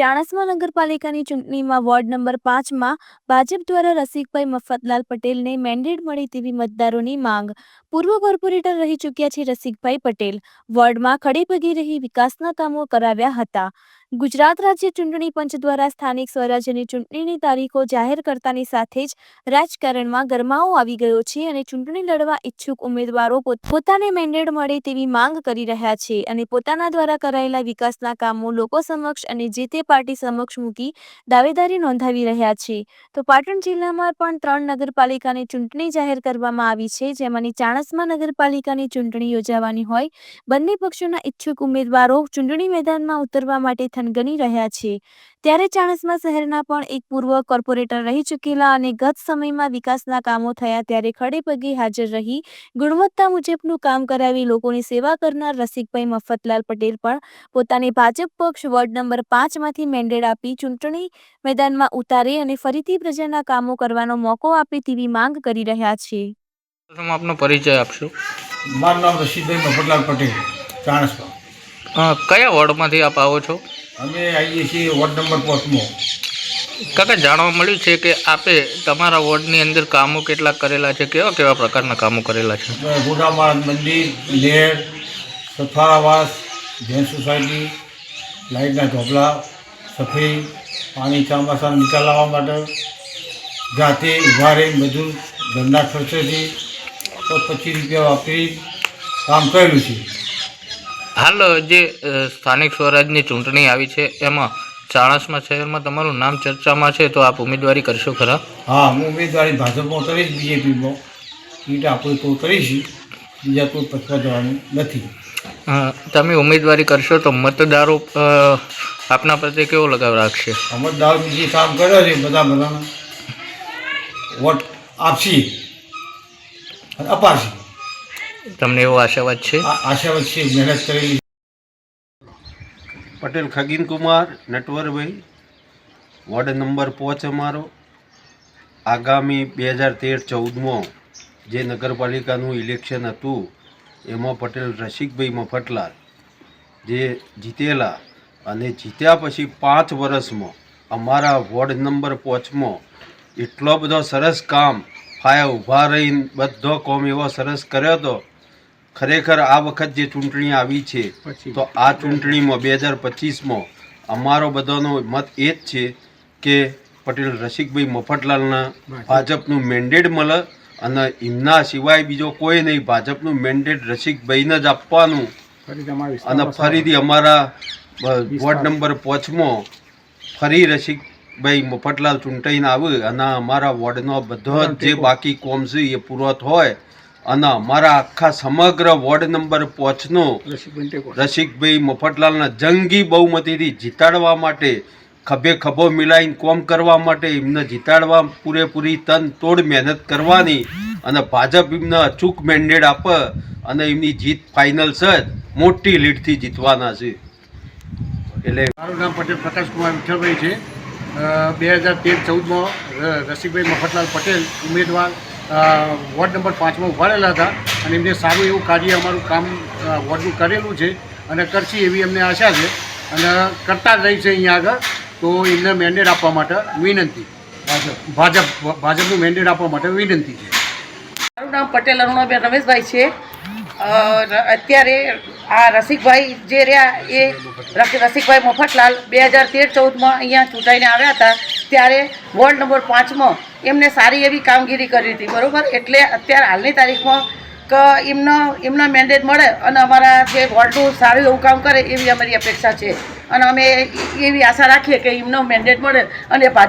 ચાણસ્મા નગરપાલિકાની ચૂંટણીમાં ward number પાંચમાં ભાજપ દ્વારા રસિકભાઈ મફતલાલ પટેલને મેન્ડેટ મળે તેવી મતદારોની માંગ. પૂર્વ કોર્પોરેટર રહી ચૂક્યા છે રસિકભાઈ પટેલ. વોર્ડમાં ખડેપગે રહી વિકાસના કામો કરાવ્યા હતા. ગુજરાત રાજ્ય ચૂંટણી પંચ દ્વારા સ્થાનિક સ્વરાજ્યની ચૂંટણીની તારીખો જાહેર કરતાની સાથે જ રાજકારણમાં ગરમાવો આવી ગયો છે અને ચૂંટણી લડવા ઈચ્છુક ઉમેદવારો પોત- પોતાને મેન્ડેટ મળે તેવી માંગ કરી રહ્યા છે અને પોતાના દ્વારા કરાયેલા વિકાસના કામો લોકો સમક્ષ અને જે તે પાર્ટી સમક્ષ મૂકી દાવેદારી નોંધાવી રહ્યા છે. તો પાટણ જિલ્લામાં પણ ત્રણ નગરપાલિકાની ચૂંટણી જાહેર કરવામાં આવી છે, જેમાંની ચાણસમા નગરપાલિકાની ચૂંટણી યોજાવાની હોય. બંને પક્ષોના ઈચ્છુક ઉમેદવારો ચૂંટણી મેદાનમાં ઉતરવા માટે થનગની રહ્યા છે ત્યારે ચાણસ્મા શહેરના પણ એક પૂર્વ કોર્પોરેટર રહી ચૂકેલા અને ગત સમયમાં વિકાસના કામો થયા ત્યારે ખડે પગે હાજર રહી ગુણવત્તા મુજબનું કામ કરાવી લોકોની સેવા કરનાર રસિકભાઈ મફતલાલ પટેલ પણ પોતાને ભાજપ પક્ષ વોર્ડ નંબર પાંચમાંથી મેન્ડેટ આપી ચૂંટણી મેદાનમાં ઉતારે અને ફરીથી પ્રજાના કામો કરવાનો મોકો આપે તેવી માંગ કરી રહ્યા છે આપનો પરિચય આપશો. મારું નામ રશીદભાઈ મફતલાલ પટેલ ચાણસ્મા. કયા વોર્ડમાંથી આપ આવો છો? અમે આવીએ છીએ વોર્ડ નંબર પાંચમો. કાકા જાણવા મળ્યું છે કે આપે તમારા વોર્ડની અંદર કામો કેટલા કરેલા છે? કેવા કેવા પ્રકારના કામો કરેલા છે? ગુડામાળ મંદિર લેર સથારાવાસ જૈન સોસાયટી લાઇટના ઢોકળા સફી પાણી ચામાસા નિકાલ લાવવા માટે જાતે ઊભા રહી મજૂર ધંધા ખર્ચેથી તો પચીસ રૂપિયા વાપરી કામ કરેલું છે. હાલ જે સ્થાનિક સ્વરાજની ચૂંટણી આવી છે એમાં ચાણસમાં શહેરમાં તમારું નામ ચર્ચામાં છે તો આપ ઉમેદવારી કરશો ખરા? હા હું ઉમેદવારી ભાજપમાં ઉતરીશ બીજેપીમાં. સીટ આપણે તો કરીશું બીજા કોઈ પત્ર જવાનું નથી. તમે ઉમેદવારી કરશો તો મતદારો આપના પ્રત્યે કેવો લગાવ રાખશે? મતદારો બીજી કામ કર્યો છે બધા બધાના. વોટ આપશે. અપાશી. તમને એવો આશાવાદ છે? આશાવાદ છે મહેનત કરેલી પટેલ ખગીન કુમાર નટવરભાઈ વોર્ડ નંબર પાંચ અમારો. આગામી બે હજાર તેર ચૌદમાં જે નગરપાલિકાનું ઇલેક્શન હતું એમાં પટેલ રસિકભાઈ મફતલાલ જે જીતેલા અને જીત્યા પછી પાંચ વર્ષમાં અમારા વોર્ડ નંબર પાંચમાં એટલો બધો સરસ કામ ફાયા ઊભા રહીને બધો કોમ એવો સરસ કર્યો હતો ખરેખર આ વખત જે ચૂંટણી આવી છે તો આ ચૂંટણીમાં બે હજાર પચીસમાં અમારો બધાનો મત એ જ છે કે પટેલ રસિકભાઈ મફતલાલના ભાજપનું મેન્ડેટ મળે અને એમના સિવાય બીજો કોઈ નહીં ભાજપનું મેન્ડેટ રસિકભાઈને જ આપવાનું. અને ફરીથી અમારા વોર્ડ નંબર પાંચમાં ફરી રસિકભાઈ મફતલાલ ચૂંટાઈને આવે અને અમારા વોર્ડનો બધો જ જે બાકી કોમ છે એ પૂરો હોય. અને અમારા આખા સમગ્ર વોર્ડ નંબર પાંચનો રસિકભાઈ મફતલાલના જંગી બહુમતીથી જીતાડવા માટે ખભે ખભો મિલાઈને કોમ કરવા માટે એમને જીતાડવા પૂરેપૂરી તન તોડ મહેનત કરવાની અને ભાજપ એમને અચૂક મેન્ડેટ આપે અને એમની જીત ફાઇનલ છે જ મોટી લીડથી જીતવાના છે. એટલે મારું નામ પટેલ પ્રકાશકુમાર વિઠ્ઠલભાઈ છે. બે હજાર તેર ચૌદમાં રસિકભાઈ મફતલાલ પટેલ ઉમેદવાર વોર્ડ નંબર પાંચમાં ઉભાડેલા હતા અને એમને સારું એવું કાર્ય અમારું કામ વોર્ડનું કરેલું છે અને કરશે એવી અમને આશા છે અને કરતા જ રહી છે અહીંયા આગળ. તો એમને મેન્ડેટ આપવા માટે વિનંતી. ભાજપ. ભાજપનું મેન્ડેટ આપવા માટે વિનંતી છે. મારું નામ પટેલ અરુણાબેન રમેશભાઈ છે. અત્યારે આ રસિકભાઈ જે રહ્યા એ રસિકભાઈ મફતલાલ બે હજાર તેર ચૌદમાં અહીંયા ચૂંટાઈને આવ્યા હતા. ત્યારે વોર્ડ નંબર પાંચમાં એમને સારી એવી કામગીરી કરી હતી, બરાબર? એટલે અત્યારે હાલની તારીખમાં કે એમનો એમનો મેન્ડેટ મળે અને અમારા જે વોર્ડનું સારું એવું કામ કરે એવી અમારી અપેક્ષા છે. અને અમે એવી આશા રાખીએ કે એમનો મેન્ડેટ મળે અને ભાજપ